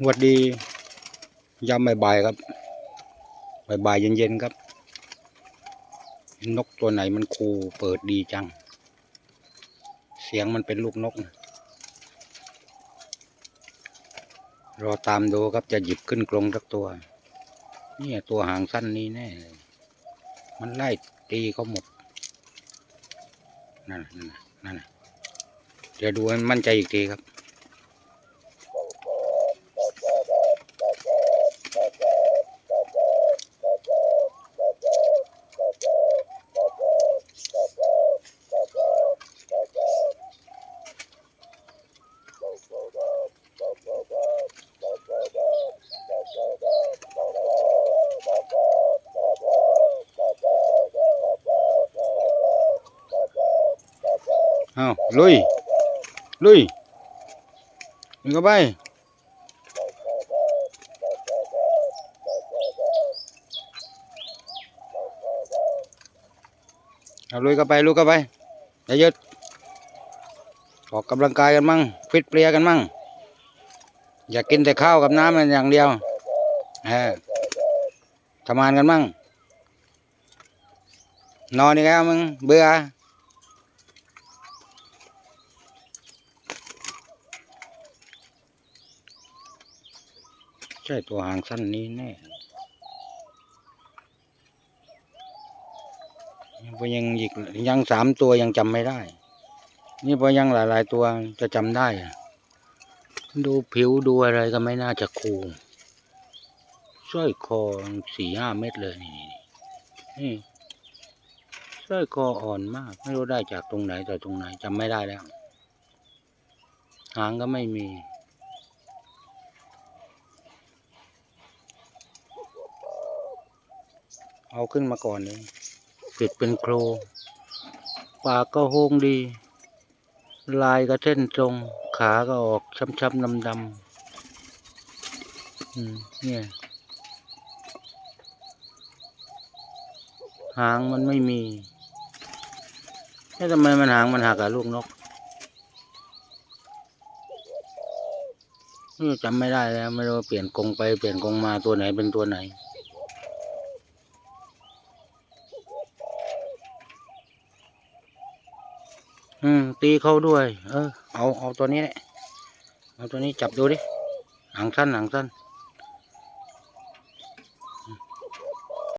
สวัสดียามบ่ายๆครับบ่ายๆเย็นๆครับ นกตัวไหนมันคูเปิดดีจัง เสียงมันเป็นลูกนก รอตามดูครับจะหยิบขึ้นกรงสักตัว เนี่ยตัวหางสั้นนี้แน่เลยมันไล่ตีเขาหมด นั่นนั่นนั่นน่ะเดี๋ยวดูให้มั่นใจอีกทีครับ เอาลุย ลุยมึงก็ไปเอาลุยก็ไปลุยก็ไปอย่าหยุดออกกำลังกายกันมั่งฟิตเปรียกันมั่ง อย่ากินแต่ข้าวกับน้ำมันอย่างเดียวเออทำงานกันมั่ง นอนอีกแล้วมึงเบื่อ ใช่ตัวหางสั้นนี้แน่พอยังอีกยังสามตัวยังจำไม่ได้ นี่พอยังหลาย ๆ ตัวจะจำได้ ดูผิวดูอะไรก็ไม่น่าจะคูสร้อยคอสี่ห้าเม็ดเลยนี่นี่นี่สร้อยคออ่อนมาก ไม่รู้ได้จากตรงไหนแต่ตรงไหนจำไม่ได้แล้ว หางก็ไม่มี เอาขึ้นมาก่อนเลยปิดเป็นโครปากก็โฮงดี ลายก็เส้นตรง ขาก็ออกช้ำๆดำๆเนี่ยหางมันไม่มีแล้วทำไมมันหางมันหักอะลูกนกนี่จำไม่ได้แล้ว ไม่รู้เปลี่ยนกรงไปเปลี่ยนกรงมาตัวไหนเป็นตัวไหน อืม ตีเขาด้วย เออ เอา เอาตัวนี้แหละ เอาตัวนี้จับดูดิ หางสั้นหางสั้น